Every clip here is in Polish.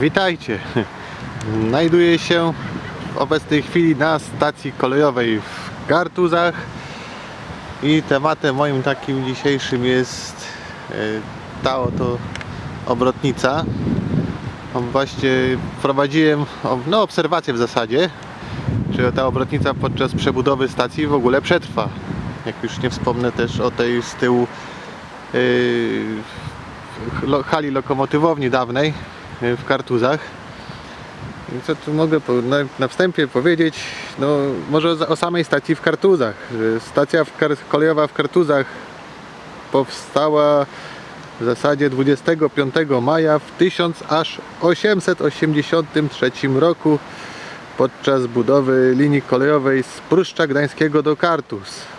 Witajcie. Znajduję się w obecnej chwili na stacji kolejowej w Kartuzach i tematem moim takim dzisiejszym jest e, ta oto obrotnica. Właśnie prowadziłem no, obserwację w zasadzie, czy ta obrotnica podczas przebudowy stacji w ogóle przetrwa. Jak już nie wspomnę też o tej z tyłu yy, hali lokomotywowni dawnej w Kartuzach. I co tu mogę na, na wstępie powiedzieć? No, może o, samej stacji w Kartuzach. Stacja w Kar- kolejowa w Kartuzach powstała w zasadzie 25 maja w 1883 roku podczas budowy linii kolejowej z Pruszcza Gdańskiego do Kartuz.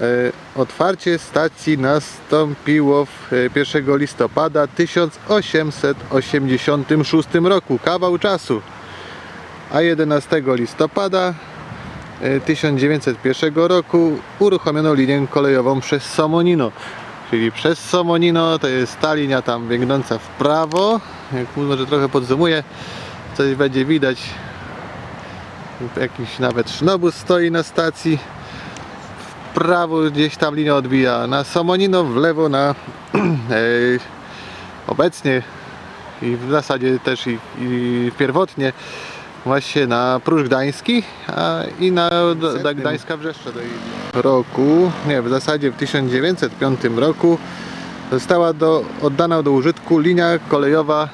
E, Otwarcie stacji nastąpiło w e, 1 listopada 1886 roku, kawał czasu. A 11 listopada e, 1901 roku uruchomiono linię kolejową przez Somonino. Czyli przez Somonino to jest ta linia tam biegnąca w prawo. Jak może trochę podsumuję, coś będzie widać. Jakiś nawet sznobus stoi na stacji prawo gdzieś tam linia odbija. Na Somonino, w lewo na e, obecnie i w zasadzie też i, i pierwotnie właśnie na Pruszcz Gdański a, i na do, Gdańska Wrzeszcza do roku, nie w zasadzie w 1905 roku została do, oddana do użytku linia kolejowa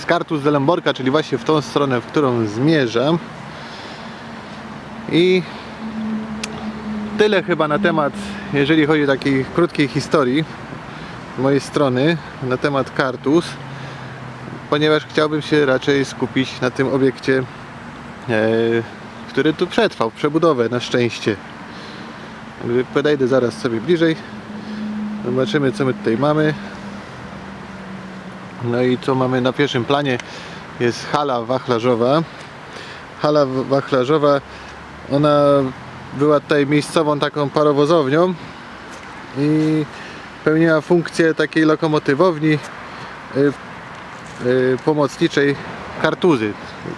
z Kartus z Lemborka, czyli właśnie w tą stronę, w którą zmierzam. I tyle chyba na temat, jeżeli chodzi o takiej krótkiej historii z mojej strony na temat Kartus, ponieważ chciałbym się raczej skupić na tym obiekcie, e, który tu przetrwał, przebudowę na szczęście. Podejdę zaraz sobie bliżej, zobaczymy co my tutaj mamy. No i co mamy na pierwszym planie jest hala wachlarzowa. Hala wachlarzowa, ona była tutaj miejscową taką parowozownią i pełniła funkcję takiej lokomotywowni y, y, pomocniczej Kartuzy.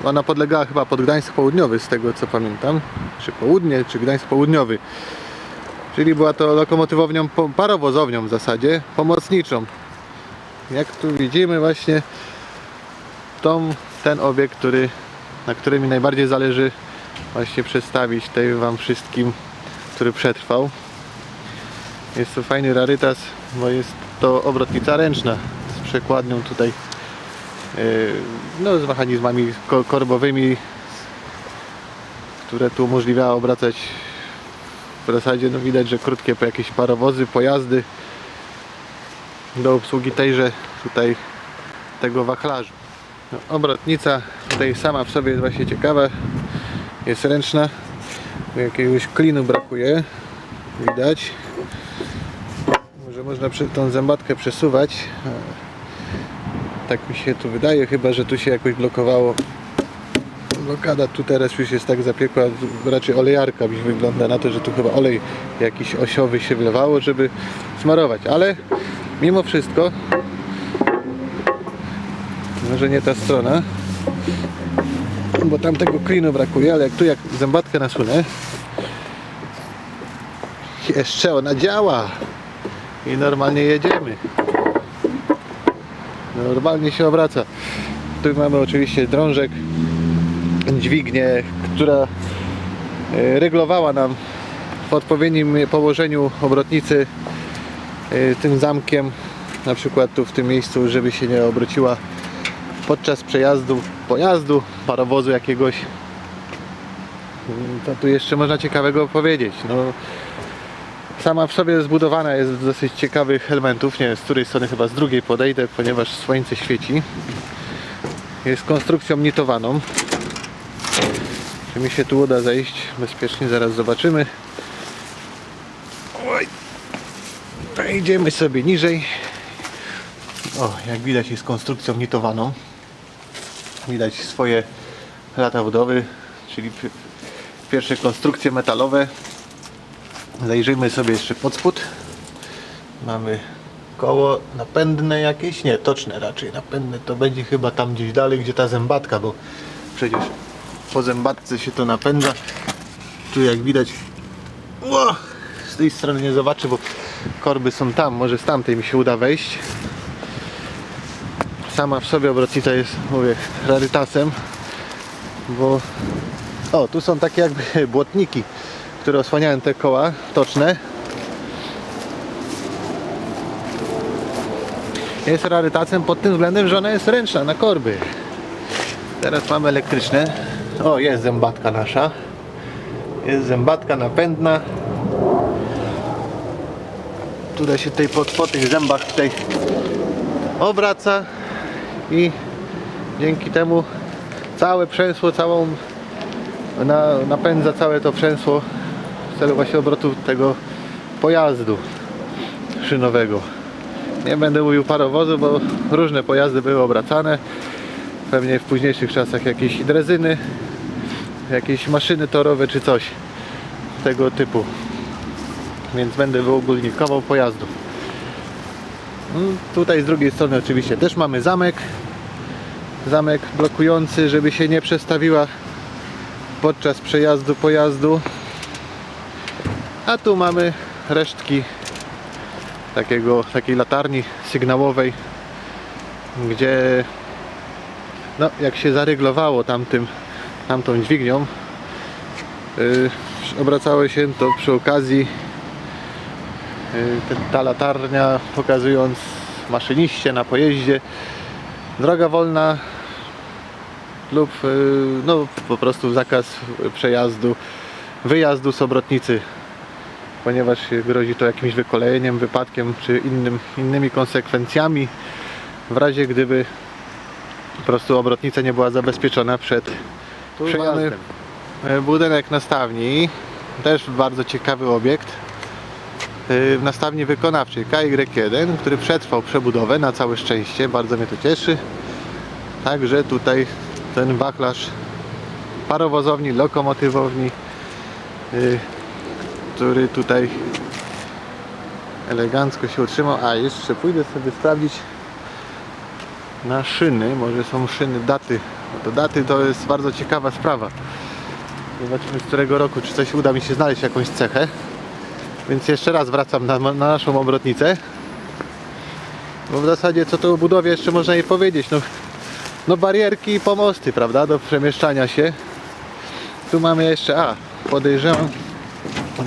Ona podlegała chyba pod Gdańsk Południowy z tego co pamiętam, czy Południe, czy Gdańsk Południowy. Czyli była to lokomotywownią, parowozownią w zasadzie, pomocniczą. Jak tu widzimy właśnie tą, ten obiekt, który, na którym mi najbardziej zależy właśnie przedstawić tutaj Wam wszystkim, który przetrwał. Jest to fajny rarytas, bo jest to obrotnica ręczna z przekładnią tutaj, yy, no z mechanizmami ko- korbowymi, które tu umożliwiały obracać w zasadzie no widać, że krótkie jakieś parowozy, pojazdy do obsługi tejże tutaj tego wachlarzu. No, obrotnica tutaj sama w sobie jest właśnie ciekawa, jest ręczna. Jakiegoś klinu brakuje. Widać. Może można tą zębatkę przesuwać. Tak mi się tu wydaje chyba, że tu się jakoś blokowało. Blokada tu teraz już jest tak zapiekła raczej olejarka mi wygląda na to, że tu chyba olej jakiś osiowy się wlewało, żeby smarować, ale mimo wszystko może nie ta strona bo tam tego klinu brakuje, ale jak tu jak zębatkę nasunę jeszcze ona działa. I normalnie jedziemy. Normalnie się obraca. Tu mamy oczywiście drążek dźwignię, która e, reglowała nam w odpowiednim położeniu obrotnicy e, tym zamkiem na przykład tu w tym miejscu, żeby się nie obróciła podczas przejazdu pojazdu, parowozu jakiegoś. To tu jeszcze można ciekawego powiedzieć. No, sama w sobie zbudowana jest z dosyć ciekawych elementów. Nie wiem, z której strony chyba z drugiej podejdę, ponieważ słońce świeci. Jest konstrukcją nitowaną. Czy mi się tu uda zejść bezpiecznie? Zaraz zobaczymy. Oj. Wejdziemy sobie niżej. O, jak widać jest konstrukcją nitowaną. Widać swoje lata budowy, czyli pi- pierwsze konstrukcje metalowe. Zajrzyjmy sobie jeszcze pod spód. Mamy koło napędne jakieś, nie, toczne raczej, napędne to będzie chyba tam gdzieś dalej, gdzie ta zębatka, bo przecież po zębatce się to napędza. Tu jak widać, o, z tej strony nie zobaczę, bo korby są tam, może z tamtej mi się uda wejść. Sama w sobie obrotnica jest, mówię, rarytasem, bo o, tu są takie jakby błotniki, które osłaniają te koła toczne. Jest rarytasem pod tym względem, że ona jest ręczna na korby. Teraz mamy elektryczne. O, jest zębatka nasza. Jest zębatka napędna. Która się tutaj po, po tych zębach tutaj obraca i dzięki temu całe przęsło, całą na, napędza całe to przęsło w celu właśnie obrotu tego pojazdu szynowego. Nie będę mówił parowozu, bo różne pojazdy były obracane. Pewnie w późniejszych czasach jakieś drezyny, jakieś maszyny torowe czy coś tego typu. Więc będę wyogólnikował pojazdu. Mm, Tutaj z drugiej strony oczywiście też mamy zamek. Zamek blokujący, żeby się nie przestawiła podczas przejazdu pojazdu. A tu mamy resztki takiego, takiej latarni sygnałowej, gdzie no, jak się zaryglowało tamtym, tamtą dźwignią, yy, obracało się to przy okazji yy, ta latarnia pokazując maszyniście na pojeździe droga wolna lub yy, no, po prostu zakaz przejazdu, wyjazdu z obrotnicy ponieważ grozi to jakimś wykolejeniem, wypadkiem czy innym, innymi konsekwencjami w razie gdyby po prostu obrotnica nie była zabezpieczona przed przejazdem. E, Budynek nastawni, też bardzo ciekawy obiekt. E, W nastawni wykonawczej KY1, który przetrwał przebudowę na całe szczęście, bardzo mnie to cieszy. Także tutaj ten wachlarz parowozowni, lokomotywowni y, który tutaj elegancko się utrzymał. A jeszcze pójdę sobie sprawdzić na szyny. Może są szyny daty. To daty to jest bardzo ciekawa sprawa. Zobaczymy z którego roku, czy coś uda mi się znaleźć jakąś cechę. Więc jeszcze raz wracam na, na naszą obrotnicę. Bo w zasadzie co to o budowie jeszcze można jej powiedzieć. No, no barierki i pomosty, prawda, do przemieszczania się. Tu mamy jeszcze, a podejrzewam,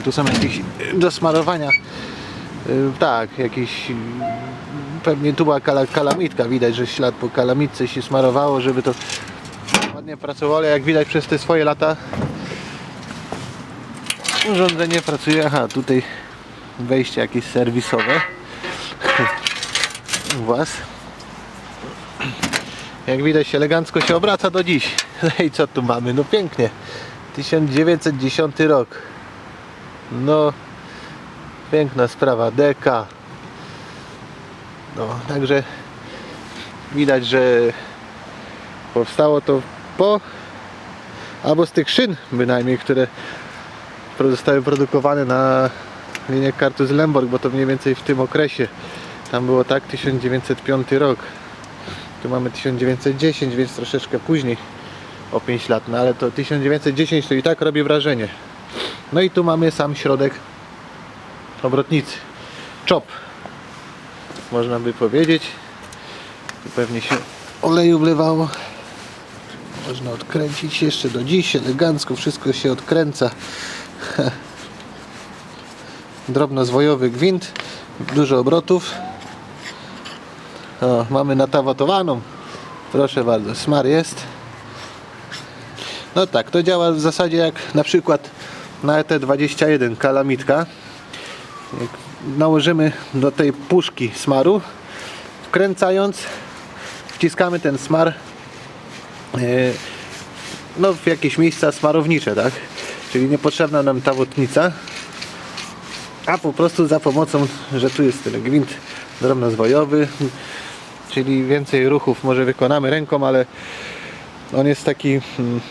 tu są jakieś do smarowania. y, Tak, jakiś pewnie tu była kala, kalamitka. Widać, że ślad po kalamitce się smarowało, żeby to ładnie pracowało, jak widać przez te swoje lata urządzenie pracuje. Aha, tutaj wejście jakieś serwisowe. U Was. Jak widać elegancko się obraca do dziś. No i co tu mamy? No pięknie. 1910 rok. No, piękna sprawa, DK. No, także widać, że powstało to po, albo z tych szyn bynajmniej, które zostały produkowane na linię Kartus Lemborg, bo to mniej więcej w tym okresie. Tam było tak 1905 rok. Tu mamy 1910, więc troszeczkę później o 5 lat, no ale to 1910 to i tak robi wrażenie. No i tu mamy sam środek obrotnicy. Czop. Można by powiedzieć. Tu pewnie się oleju wlewało. Można odkręcić jeszcze do dziś. Elegancko wszystko się odkręca. Drobnozwojowy gwint. Dużo obrotów. O, mamy natawatowaną. Proszę bardzo, smar jest. No tak, to działa w zasadzie jak na przykład na ET21 kalamitka. Jak nałożymy do tej puszki smaru, wkręcając, wciskamy ten smar e, no, w jakieś miejsca smarownicze, tak? Czyli niepotrzebna nam ta wotnica, a po prostu za pomocą, że tu jest ten gwint drobnozwojowy, czyli więcej ruchów może wykonamy ręką, ale on jest taki mm,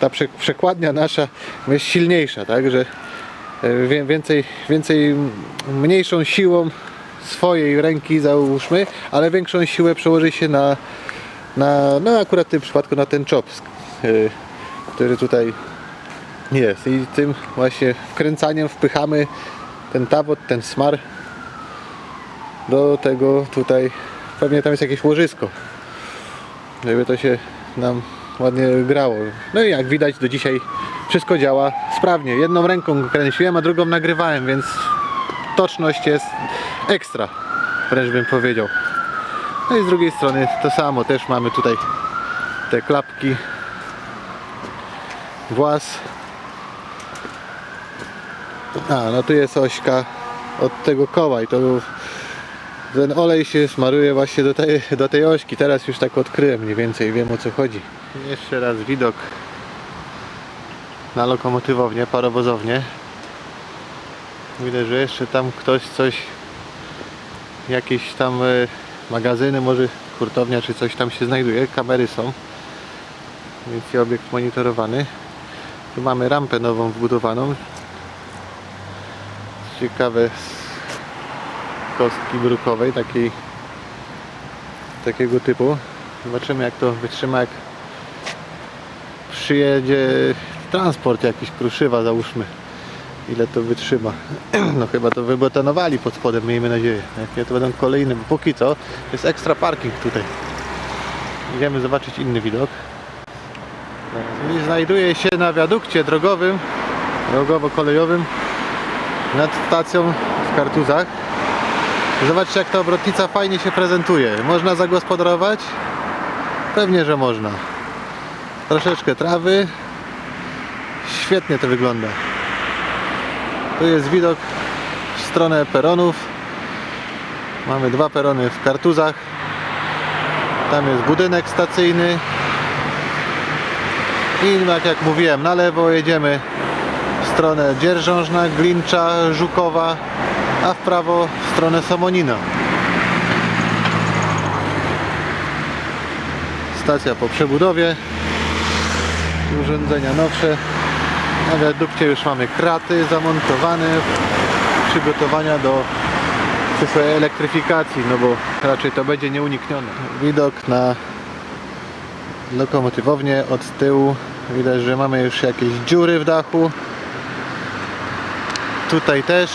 ta prze- przekładnia nasza jest silniejsza, tak, że e, więcej, więcej mniejszą siłą swojej ręki załóżmy, ale większą siłę przełoży się na, na no akurat w tym przypadku na ten czop, yy, który tutaj jest. I tym właśnie wkręcaniem wpychamy ten tabot, ten smar do tego tutaj, pewnie tam jest jakieś łożysko, żeby to się nam ładnie grało. No i jak widać do dzisiaj wszystko działa sprawnie. Jedną ręką kręciłem, a drugą nagrywałem, więc toczność jest ekstra, wręcz bym powiedział. No i z drugiej strony to samo, też mamy tutaj te klapki, włas. A, no tu jest ośka od tego koła i to ten olej się smaruje właśnie do tej, do tej ośki. Teraz już tak odkryłem mniej więcej, wiem o co chodzi. Jeszcze raz widok na lokomotywownię, parowozownię. Widać, że jeszcze tam ktoś coś, jakieś tam e, magazyny, może hurtownia czy coś tam się znajduje. Kamery są, więc obiekt monitorowany. Tu mamy rampę nową wbudowaną. Ciekawe kostki brukowej, takiej takiego typu. Zobaczymy jak to wytrzyma, jak przyjedzie transport jakiś kruszywa załóżmy. Ile to wytrzyma. No chyba to wybetonowali pod spodem miejmy nadzieję. Jak nie to będą kolejne bo póki co jest ekstra parking tutaj. Idziemy zobaczyć inny widok. I znajduje się na wiadukcie drogowym drogowo-kolejowym nad stacją w Kartuzach zobaczcie jak ta obrotnica fajnie się prezentuje. Można zagospodarować? pewnie, że można. Troszeczkę trawy. Świetnie to wygląda. Tu jest widok w stronę peronów. Mamy dwa perony w kartuzach. Tam jest budynek stacyjny. I tak jak mówiłem na lewo jedziemy w stronę Dzierżążna, Glincza, Żukowa a w prawo w stronę Somonina. Stacja po przebudowie. Urządzenia nowsze. Na wiadukcie już mamy kraty zamontowane. Przygotowania do przyszłej elektryfikacji no bo raczej to będzie nieuniknione. Widok na lokomotywownię od tyłu. Widać, że mamy już jakieś dziury w dachu. Tutaj też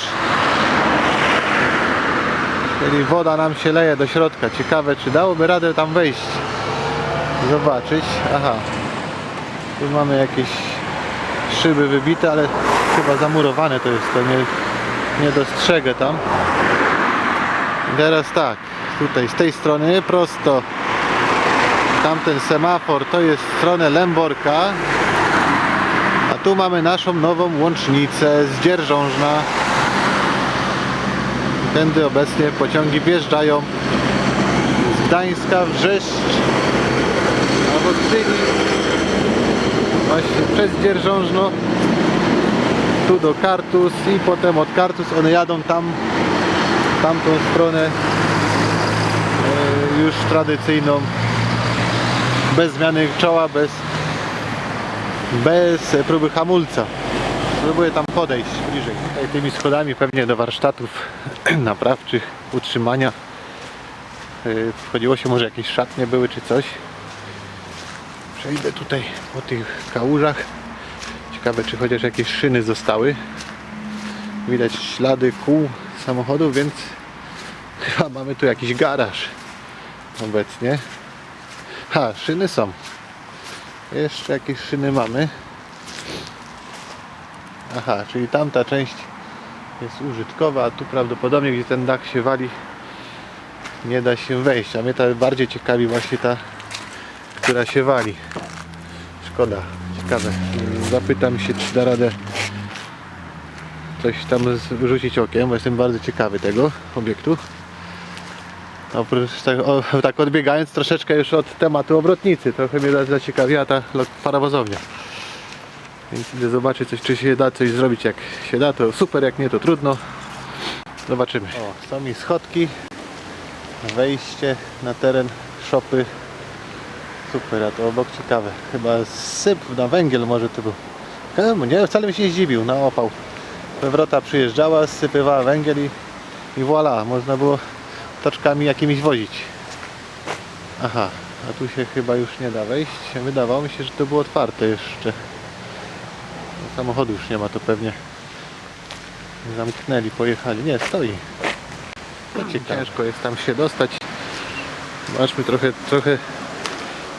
czyli woda nam się leje do środka. Ciekawe czy dałoby radę tam wejść zobaczyć. Aha. Tu mamy jakieś szyby wybite, ale chyba zamurowane to jest, to nie, nie dostrzegę tam. I teraz tak, tutaj z tej strony prosto. Tamten semafor to jest w stronę Lęborka. A tu mamy naszą nową łącznicę z Dzierżążna tędy obecnie pociągi wjeżdżają z Gdańska, Wrzeszcz albo Gdyni właśnie przez Dzierżążno tu do Kartus i potem od Kartus one jadą tam tamtą stronę e, już tradycyjną bez zmiany czoła, bez bez próby hamulca spróbuję tam podejść bliżej tutaj tymi schodami pewnie do warsztatów naprawczych, utrzymania E, wchodziło się może jakieś szatnie były czy coś Przejdę tutaj po tych kałużach. Ciekawe, czy chociaż jakieś szyny zostały. Widać ślady kół samochodu, więc chyba mamy tu jakiś garaż obecnie. Ha, szyny są. Jeszcze jakieś szyny mamy. Aha, czyli tamta część jest użytkowa, a tu prawdopodobnie, gdzie ten dach się wali, nie da się wejść. A mnie ta bardziej ciekawi właśnie ta która się wali. Szkoda, ciekawe. Zapytam się, czy da radę coś tam rzucić okiem, bo jestem bardzo ciekawy tego obiektu. Oprócz tak, o, tak odbiegając troszeczkę już od tematu obrotnicy, trochę mnie zaciekawiła ta parowozownia. Więc idę zobaczyć coś, czy się da coś zrobić. Jak się da, to super, jak nie, to trudno. Zobaczymy. O, są mi schodki, wejście na teren szopy Super, a to obok ciekawe. Chyba syp na węgiel może to był. Nie, wcale bym się nie zdziwił na opał. Wywrota przyjeżdżała, sypywała węgiel i i voilà, można było toczkami jakimiś wozić. Aha, a tu się chyba już nie da wejść. Wydawało mi się, że to było otwarte jeszcze. Samochodu już nie ma, to pewnie zamknęli, pojechali. Nie, stoi. To ciekawe. Ciężko jest tam się dostać. Zobaczmy trochę, trochę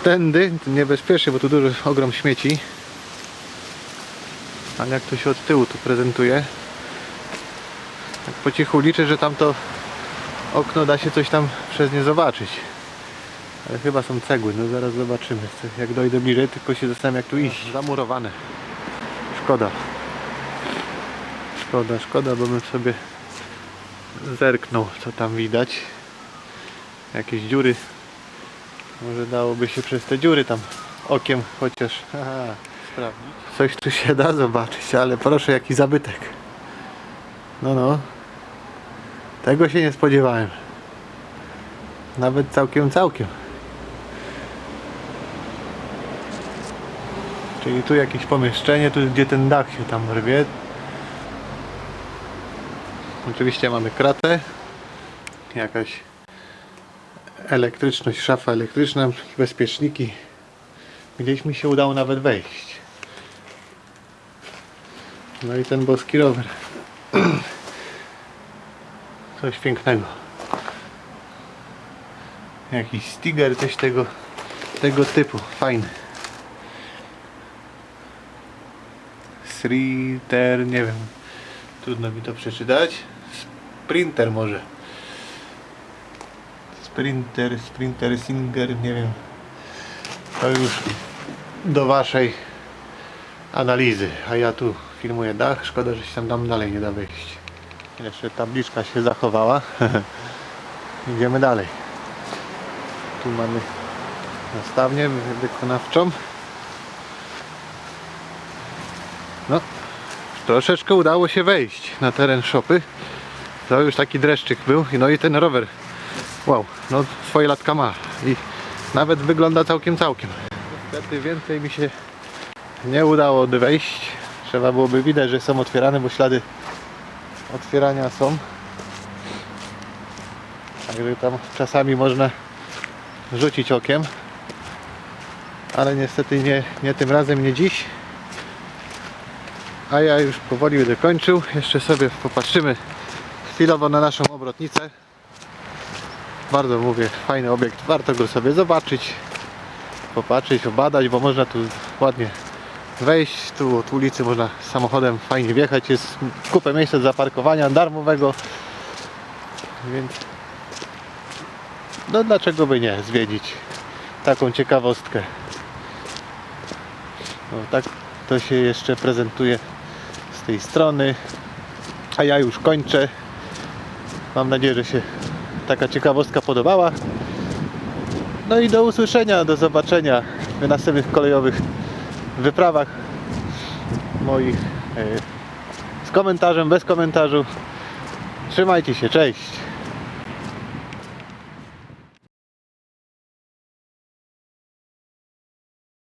tędy, niebezpiecznie, bo tu duży ogrom śmieci. Ale jak to się od tyłu tu prezentuje. Tak po cichu liczę, że tam to okno da się coś tam przez nie zobaczyć. Ale chyba są cegły, no zaraz zobaczymy. Jak dojdę bliżej, tylko się zastanawiam jak tu iść. Zamurowane. Szkoda. Szkoda, szkoda, bo bym sobie zerknął, co tam widać. Jakieś dziury. Może dałoby się przez te dziury tam okiem chociaż sprawdzić. Coś tu się da zobaczyć, ale proszę jaki zabytek. No no. Tego się nie spodziewałem. Nawet całkiem, całkiem. Czyli tu jakieś pomieszczenie, tu gdzie ten dach się tam rwie. Oczywiście mamy kratę. Jakaś elektryczność, szafa elektryczna, bezpieczniki. Gdzieś mi się udało nawet wejść. No i ten boski rower. Coś pięknego. Jakiś Stiger, coś tego, tego typu. Fajny. Sritter, nie wiem. Trudno mi to przeczytać. Sprinter może. Sprinter, Sprinter, Singer, nie wiem. To już do waszej analizy. A ja tu filmuję dach. Szkoda, że się tam dalej nie da wejść. Jeszcze tabliczka się zachowała. Idziemy dalej. Tu mamy nastawnię wykonawczą. No, troszeczkę udało się wejść na teren szopy. To już taki dreszczyk był. No i ten rower. Wow, no swoje latka ma. I nawet wygląda całkiem, całkiem. Niestety więcej mi się nie udało wejść. Trzeba byłoby widać, że są otwierane, bo ślady otwierania są. Także tam czasami można rzucić okiem. Ale niestety nie, nie tym razem, nie dziś. A ja już powoli będę kończył. Jeszcze sobie popatrzymy chwilowo na naszą obrotnicę. Bardzo mówię, fajny obiekt. Warto go sobie zobaczyć, popatrzeć, obadać, bo można tu ładnie wejść. Tu od ulicy można samochodem fajnie wjechać. Jest kupę miejsca do zaparkowania darmowego. Więc no dlaczego by nie zwiedzić taką ciekawostkę. No, tak to się jeszcze prezentuje tej strony. A ja już kończę. Mam nadzieję, że się taka ciekawostka podobała. No i do usłyszenia, do zobaczenia w następnych kolejowych wyprawach moich e, z komentarzem, bez komentarzu. Trzymajcie się, cześć!